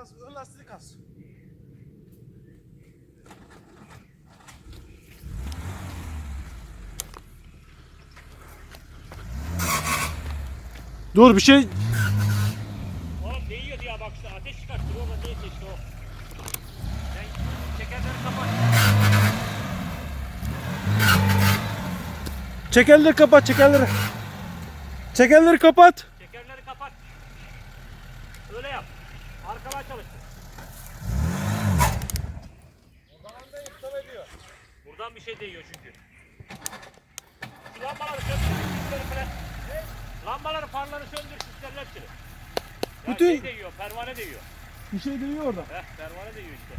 kas, ön lastiği kas. Dur bir şey Oğlum değiyor diye bak işte ateş çıkarttır orada neyse işte o. Sen çekerleri kapat. çekerleri kapat çekerleri. Çekerleri kapat. Çekerleri kapat. Öyle yap. Arkalar çalıştır. Oradan da iptal ediyor. Buradan bir şey değiyor çünkü. Şu lambaları söndür, sisleri falan. Lambaları, farları söndür, sislerin hepsini. Ya Bütün- şey değiyor, pervane değiyor. Bir şey dönüyor orada. Heh, pervane değiyor işte.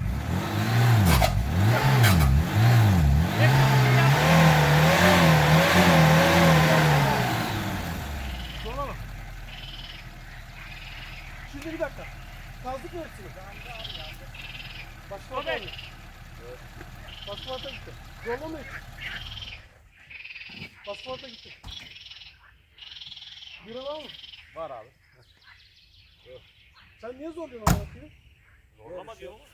Şimdi bir dakika. Kazdık mı hepsini? Başka Tabii. Basmata gitti. Zorla mı? Basmata gitti. Bir var mı? Var abi. Sen niye zorluyorsun onu bakayım? Zorlama diyor oğlum.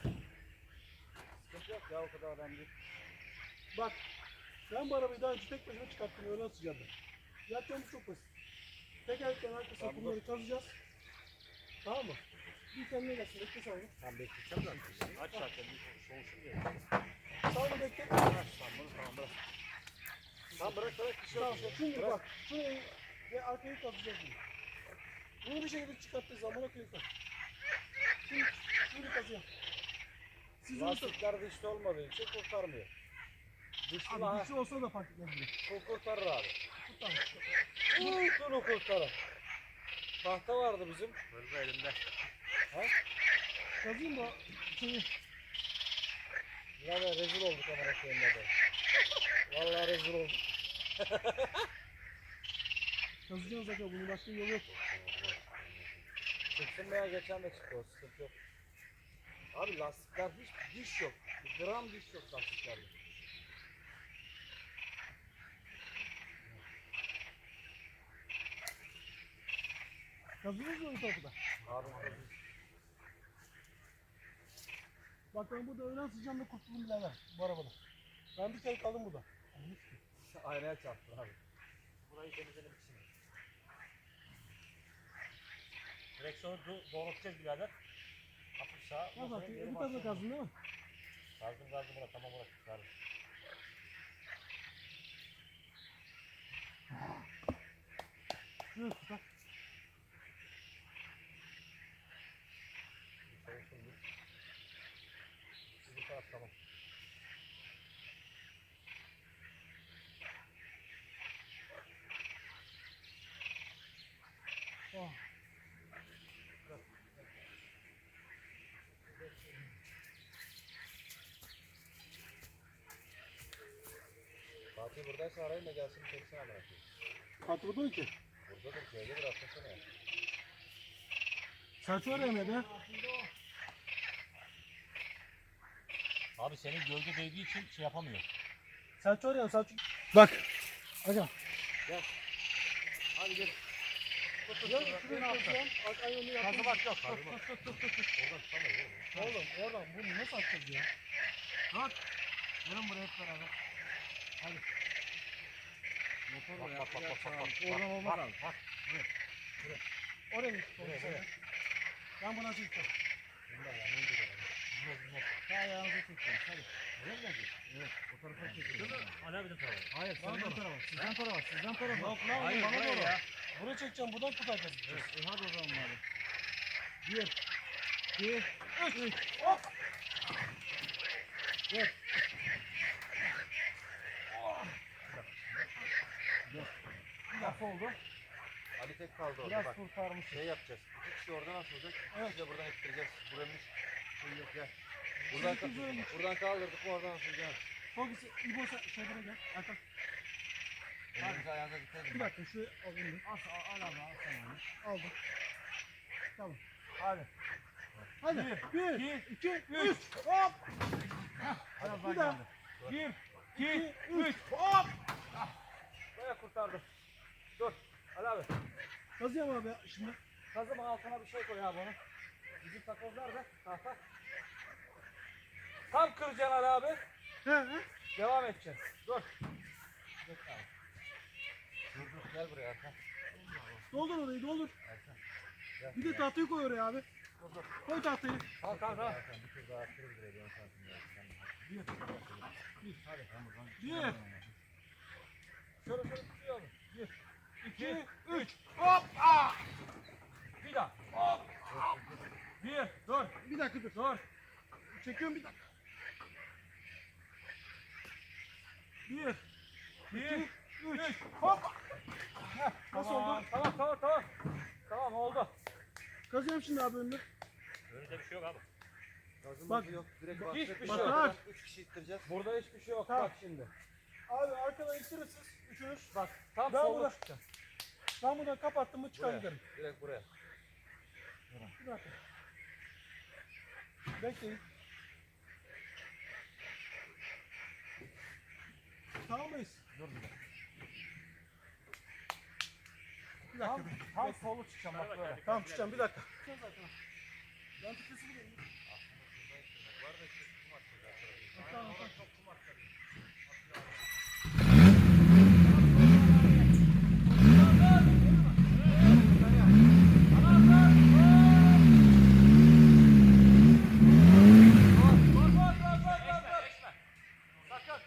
Sıkıntı yok ya o kadar önemli değil. Bak. Ben bu arabayı daha önce tek başıma çıkarttım. Öyle atacağım ben. Yapacağımız çok basit. Tekerleklerin arkasına kumları kazacağız. Tamam mı? Kendine gelsin. Bekle onu. Ben bekleyeceğim zaten. Aç zaten soğusun diye. Sağ onu bekle. Bunu tamam bırak. Tamam bırak bırak bir şey. Tamam, şimdi bak. Şurayı ve arkayı kazacağız bunu. Bunu bir şekilde çıkarttığı zaman akıyı kaz. Şimdi şunu kazıyalım. Siz Lastikler dişli olmadığı için kurtarmıyor. Dişli Abi ha, dişi olsa da fark etmez bu kurtarır abi. Tamam. Bunu kurtarır. Tahta vardı bizim. Hırgı elimde. Kazıyım da şeyi. Da rezil olduk amına koyayım da. Vallahi rezil olduk. Kazacağız zaten bunun başka yolu yok. Çıksın veya geçen de çıktı o sıkıntı yok. Abi lastikler hiç diş yok. Bir gram diş yok lastiklerde. Kazıyoruz mu bu tarafı da? Abi Bak ben burada öğlen sıcağında kurtuldum birader bu arabada. Ben bir kere kaldım burada. aynaya çarptı abi. Burayı temizlemek için. Direksiyonu do- doğrultacağız birader. Hafif sağa. Atıyor? geri Bu tarafa kazdın değil mi? Kazdım kazdım buna tamam bırak. Kazdım. Şuraya tut ha. Soğusun bir. Bu taraf tamam. Oh. Fatih buradaysa arayın da gelsin çeksin amına koyayım. Fatih burada ki. Buradadır köyde ya. Selçuk arayamadı ha. Abi senin gölge değdiği için şey yapamıyor. Selçuk arayalım Selçuk. Bak. Aga. Hadi gel. Ya şuraya kazacağım. Bak ayağını yapayım. Kazı bak yok. Oradan tutamayız oğlum. Oğlum oradan bunu nasıl atacağız ya? Bak. Gelin buraya hep beraber. Hadi. Motorla Bak, bak, bak, bak, bak, Oradan bak, olmaz bak, abi. bak. Oraya git. Oraya, oraya. Ben bunu açayım. Sağ ayağınızı tutun. Hadi. Oraya mı gelecek? Evet. O tarafa çekin. Ali abinin tarafı. Hayır, bana doğru. Tarafa. Sizden tarafa. Sizden tarafa. Yok lan, Hayır, bana buraya doğru. ya. Buraya çekeceğim, buradan tutacağız. Evet. E hadi o zaman bari. Bir, iki, üç. Hop. Dört. Laf oldu. Ali tek kaldı orada Biraz bak. kurtarmış. Şey yapacağız. İki kişi oradan asılacak. Evet. İkisi de buradan ittireceğiz. Buranın şey yok ya. Buradan, git. buradan kaldırdık oradan asılacağız. Fokus, İbo şeylere gel. Erkan. Elimizi ayağınıza dikkat Bir dakika şu alayım bir. Al, al, abi, al sen. Aldım. Tamam. Hadi. Hadi. Bir, bir iki, üç. Hop. Hadi. Bir, iki, üç. Hop. Baya kurtardım. Dur. Ali abi. Kazıyım abi şimdi. Kazımın altına bir şey koy abi onu. Bizim takozlar da tahta. Tam kıracaksın Ali abi. He he. Devam edeceksin. Dur. Dur abi. Dur dur gel buraya Erkan. Doldur orayı doldur. Erkan. Gel. Bir de tahtayı koy oraya abi. Dur dur. Koy tahtayı. Kalk kalk kalk. Erkan bir tur daha attırır buraya ben santim ya. Bir. Hadi. Bir. Şöyle şöyle tutuyor mu? Bir. İki, üç. Hop. Aa. Bir daha. Bir. Dur. Bir dakika dur. Dur. Çekiyorum bir dakika. Bir. Bir. Üç. Hop. Heh, Nasıl oldu? Tamam tamam tamam. Tamam oldu. Kazıyorum şimdi abi önünü. Önünde bir şey yok abi. Bak. yok. Direkt Bak. başlayıp Hiçbir bir şey şey yok. Üç kişi ittireceğiz. Burada hiçbir şey yok. Tamam. Bak şimdi. Abi arkadan itirirsiniz. Üçünüz. Bak tam solda çıkacağım. Ben buradan kapattım mı çıkar Buraya. giderim. Direkt buraya. Bir dakika. Bekleyin. Tamam mıyız? Dur bir dakika. Bir dakika. dur. Tam solu çıkacağım bak böyle. Tamam tutacağım bir dakika. Ben tutmasını vereyim. Tamam, tamam. Sakın.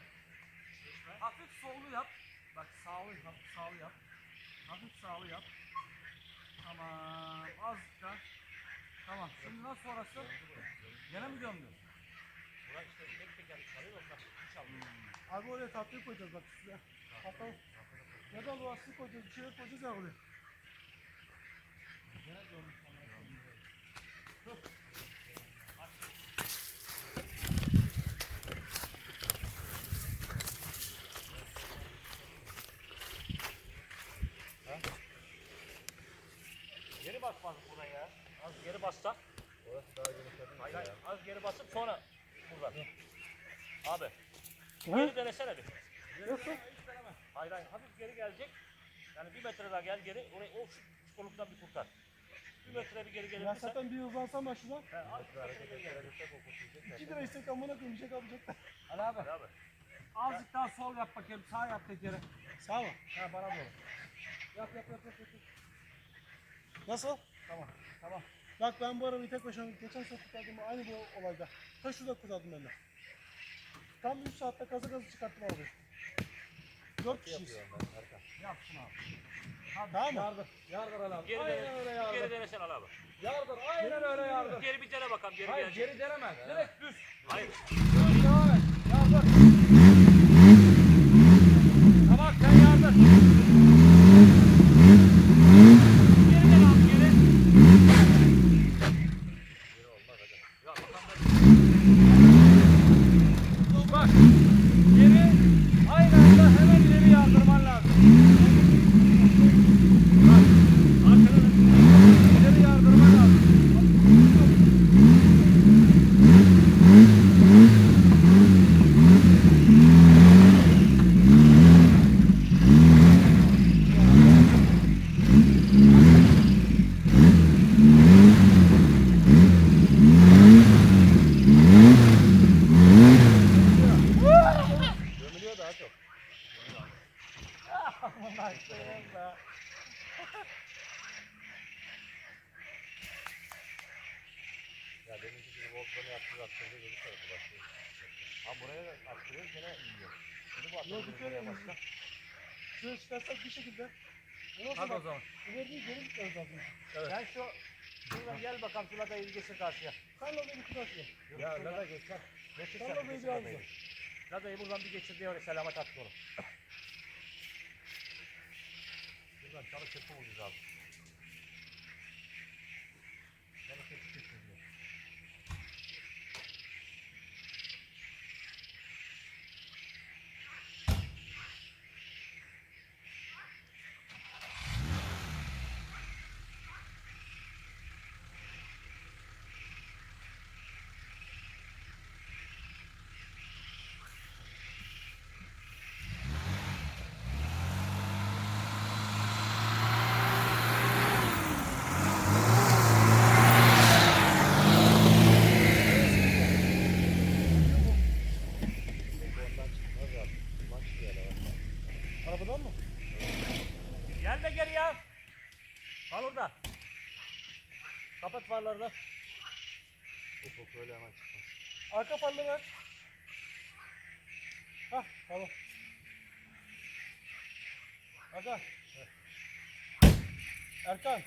Hafif sollu yap. Bak sağlı, hafif sağlı yap. Hafif sağlı yap. Tamam. Azıcık da. Tamam. Şimdi nasıl orası? Gene mi döndü? Ulan işte tek tek yani çalıyor ondan. İnşallah. Abi oraya tatlıyı koyacağız bak size. Hatta ya da lastik koyacağız, bir şeyler koyacağız ya oraya. Geri basmadık buradan ya. Az geri bassak. Orası daha yumuşak. Hayır hayır. Az geri basıp sonra buradan. Abi. Geri denesene bir. Nasıl? Hayır hayır. Hafif geri gelecek. Yani bir metre daha gel geri. Orayı o şu çukurluktan bir kurtar. Bir metre bir geri Ben gelebilirsen. zaten bir ben şuradan. He, az bir metre geri gel. İki lira istek amına koyayım bir şey kalmayacak. Ali abi. Hadi abi. Azıcık daha sol yap bakayım. Sağ yap tekeri. Sağ mı? Ha bana doğru. Yap yap yap yap. yap. Nasıl? Tamam. Tamam. Bak ben bu arabayı tek başıma geçen sefer kurtardım aynı bu olayda. Ta şurada kurtardım ben de. Tam 3 saatte kazı kazı çıkarttım arabayı. 4 kişiyiz. Yap şunu abi. Hadi Tamam mı? yardır. Yardır Ali abi. Geri Aynen dene. öyle Geri yardır. denesene Ali abi. Yardır. Aynen öyle yardır. Geri bir dene bakalım. Geri Hayır gelecek. geri deneme. Direkt düz. Hayır. Düz devam et. Yardır. Tamam sen yardır. Geri dene abi geri. Bak. Geri. Aynı anda hemen ileri yardırman lazım. Arkadan İleri yardırman lazım. Bunlar söyleyeyim be. Ya deminki gibi volkanı yaptı attırdı geri tarafı başlıyor. Ha buraya da attırıyoruz gene yiyor. Şimdi bu Yok attırdı bir kere buraya başla. Çıkarsak bir şekilde. Ondan Hadi o zaman. ileri geri gitmemiz lazım. Sen şu şuradan gel bakalım şu ladayı geçir karşıya. Sen de bir ye. Ya lada geçer. Geçir Sen sen geçir bir al. Ladayı buradan bir geçir diye öyle selamet at onu. Buradan çalı çırpı vuracağız abi. Çalı çırpı çırpı. Arabadan mı? Gel de geri ya. Kal orada. Kapat farlarını. Ufuk öyle hemen çıkmaz. Arka farları aç. Hah tamam. Aga. Erkan.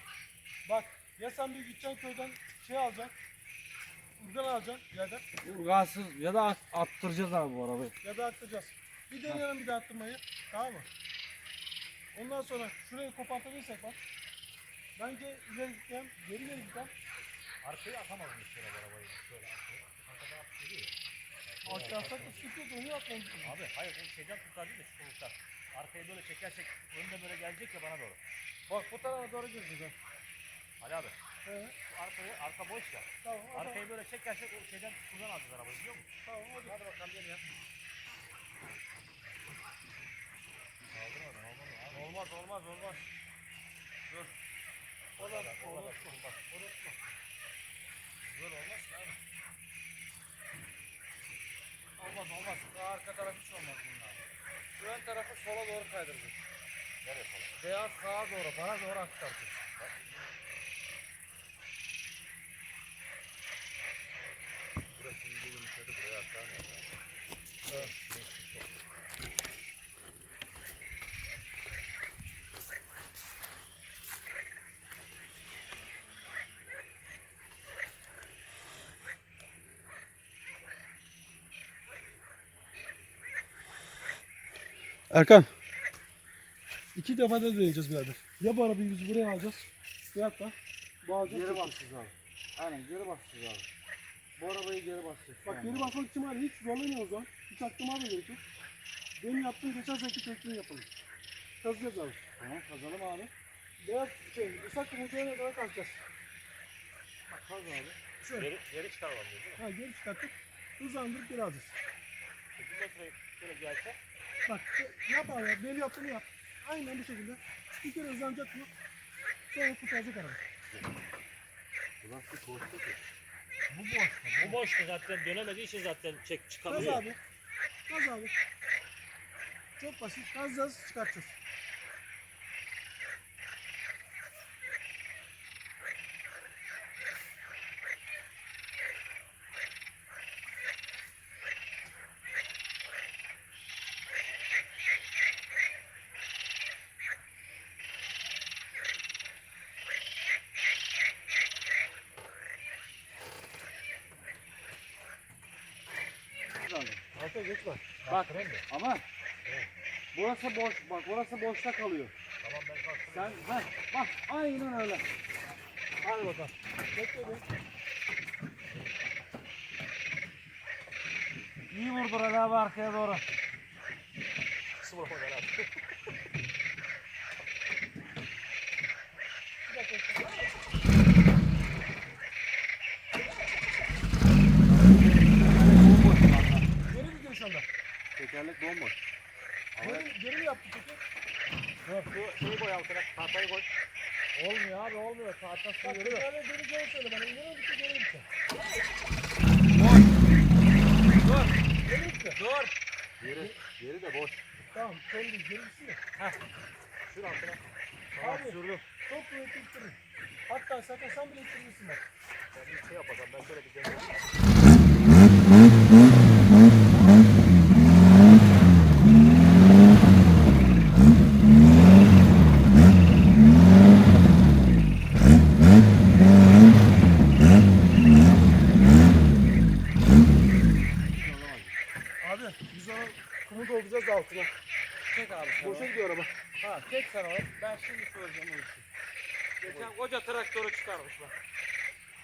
Bak ya sen bir gideceksin köyden şey alacaksın. Urgan alacaksın yerden Urgansız ya da attıracağız abi bu arabayı. ya da attıracağız. Bir deneyelim bir de attırmayı. Tamam mı? Ondan sonra şurayı kopartabilirsek bak. Bence ileri gideceğim, geri geri gideceğim. Arkaya şöyle bu arabayı? Şöyle arkaya. Arkada at geliyor. Arkaya atsak da sıkıntı yok, lazım. Abi hayır bu şeyden tutar değil de şu koluktan. Arkaya böyle çekersek önde böyle gelecek ya bana doğru. Bak bu tarafa doğru gireceğiz. Ali abi He, şu arkaya, arka boş ya. tamam, o zaman- Arkayı böyle çekersek o şeyden buradan alacağız arabayı biliyor musun? tamam, hadi. Hadi bakalım gel ya. Kaldırmadan olmaz mı? Olmaz, olmaz, olmaz. Dur. O da, Olmaz, o da, olmaz, ki abi. Olmaz, olmaz. Daha arka taraf hiç olmaz bunlar. Şu ön tarafı sola doğru kaydıracağız. Nereye falan? Veya sağa doğru, bana doğru aktaracağız. Burası Erkan. İki defa da deneyeceğiz birader. Ya bu arabayı biz buraya alacağız. Veyahut da bağlayacağız. Geri basacağız abi. Aynen geri basacağız abi. Bu arabayı geri basacağız. Bak anda. geri basmak için var hiç zorlamıyoruz lan. Hiç aklıma da gerek yok. Benim yaptığım geçen seneki tekniği yapalım. Kazacağız abi. Tamam kazalım abi. Beyaz şey, ıslak kumutaya kadar kazacağız. Bak kaz abi. Şöyle. Geri, geri çıkarmam diyor değil mi? Ha geri çıkarttık. Hızlandırıp geri alacağız. Bir metre şöyle gelse. Bak yap abi ya. Benim yaptığımı yap. Aynen bu şekilde. Bir kere hızlanacak bu. Sonra kurtaracak araba. Bu boş. Bu boştu zaten dönemediği için zaten çek Gaz çıkamıyor. abi. Gaz abi. Çok basit. Gazlayacağız çıkartacağız. Geç bak. Bak ama burası boş. Bak burası boşta kalıyor. Tamam ben kalktım. Sen bak bak aynen öyle. Hadi bakalım. Bekle bir. İyi vurdur Ali abi arkaya doğru. Kısım olmadan abi. Bir dakika. Geri mi gidiyor şu anda? Tekerlek bomboş. Geri, geri mi yaptı peki? Şu şeyi koy altına. Tahtayı koy. Olmuyor abi olmuyor. Saatten sonra yürüyor. Bak geri geri söyle bana. Mi gitti geri gitti? Dur. Geri gitti? Dur. Geri, geri de boş. Tamam. Son değil. Gerisi yok. Şur altına. Abi. Çok kuvvetli ittirin. Hatta sakın sen bile ittirirsin bak. Ben bir şey yapacağım. Ben şöyle bir deneyim. Abi biz ona dolduracağız altına. Çek abi sen Boşa gidiyor araba. Ha çek sen onu. Ben şimdi söyleyeceğim o işi. Geçen koca traktörü çıkarmış bak.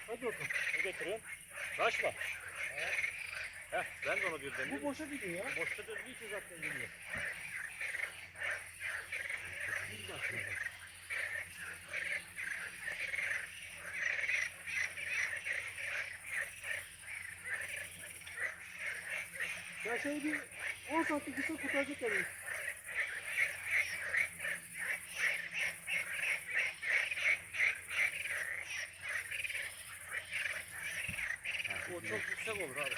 Hadi bakalım. Ne getiriyorsun? Taş mı? Heh, ben de onu bir Bu deneyim. boşa gidiyor ya. Boşta döndüğü için zaten geliyor. Ya şey bir 10 santim kısa kurtaracak yani. O çok yüksek olur abi.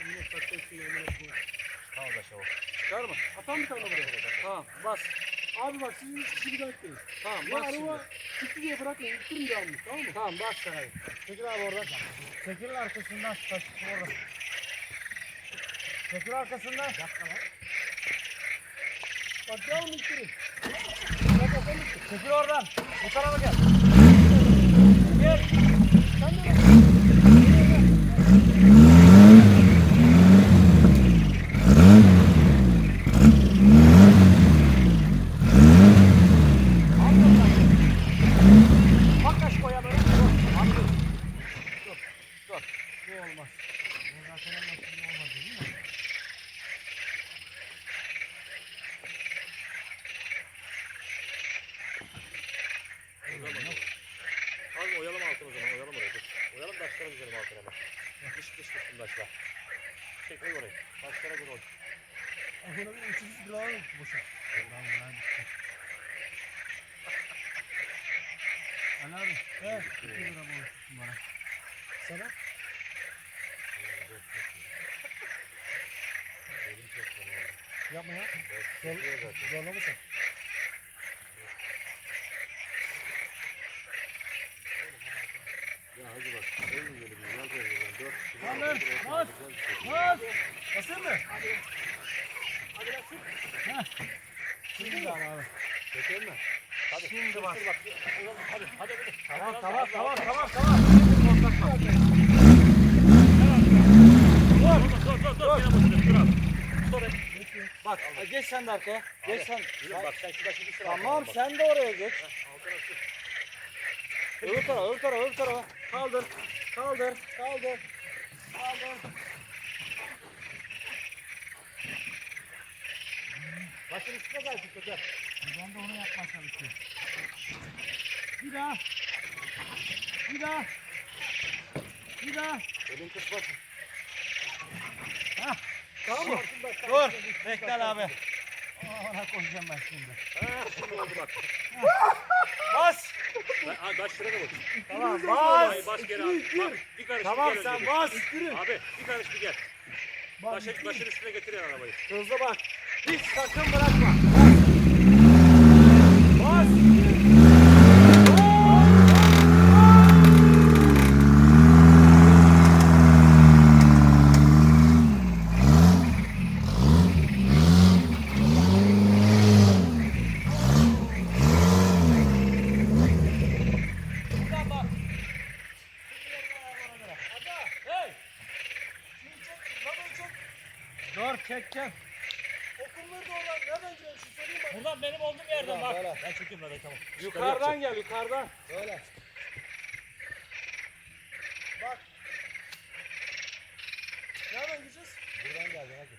Eline sakla işte yerine yapıyor. Tamam da şey o. Çıkar mı? Atan bir tane buraya. Tamam bas. Abi bak sizin üç kişi bir etmeyin. Tamam Ya bas şimdi. araba gitti diye bırakmayın. İttirin devamlı tamam mı? Tamam bas sen hadi. Çekil abi oradan. Çekilin arkasından. Taş orada. Çekil arkasından. Bak bakalım ittir. Çekil oradan. Bu tarafa gel. Gel. Sen de gel. Bakaş koya böyle. Abi dur. Dur. Dur. Bu olmaz. Bu zaten olmaz. Bu olmaz değil mi? Al oyalım altını o zaman. Oyalım orayı. Dur. Oyalım taşlara güzelim altına bak. Dış dış tutsun taşlar. Çek koy orayı. Taşlara göre oy. Ahına bir üçüncü bir alalım boşa. Tamam lan bitti. Ali He. İki lira bu bana. Sana? Yapma ya. Zor, zorlamışsın. Ya hadi bak. En güzeli bir koyuyor. Ben dört kişi. Tamam lan. Bas. Bas. Basayım mı? Şimdi de abi. Çekeyim mi? Hadi. Şimdi. Bak. Hadi. Hadi. Hadi. Tamam tamam tamam tamam tamam. Dur dur dur dur. Dur abi. Dur. et. Bak geç sen de arkaya. Geç sen. Bak sen şurada şimdi sıra. Tamam sen de oraya geç. Öbür tarafa öbür tarafa öbür tarafa. Kaldır. Kaldır. Kaldır. Kaldır. Başın üstüne gel Fikret. Ben de onu yapmaya çalışıyorum. Bir daha. Bir daha. Bir daha. Elin kısmasın. Tamam mı? Dur. Bekle abi. Ona koyacağım ben şimdi. Ha şimdi oldu bak. Bas. Ben, ha, taş lira da bak. Tamam Ay bas. bas geri abi. Bak bir karış Tamam bir gel sen bas. Abi bir karış bir gel. Bak, Başın, başın üstüne getir yani arabayı. Hızlı bak. Hiç sakın bırakma. Bas. Buradan bak. Hey! Dur çekeceğim. Okulları da oradan nereden giriyorsun? Söyleyeyim bak. Buradan benim olduğum yerden bak. böyle. Ben çekeyim böyle tamam. Yukarıdan gel yukarıdan. Böyle. Bak. Nereden gireceğiz? Buradan geleceksin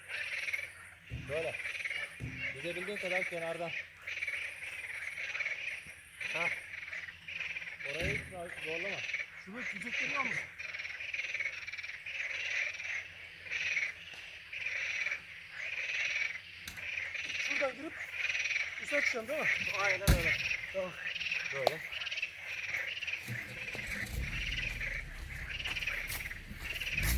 hadi. Böyle. Gidebildiğin kadar kenardan. Ha. Orayı zorlama. Şunu çiçek görüyor musun? Çıkacaksın değil mi? Aynen öyle. Tamam. Böyle.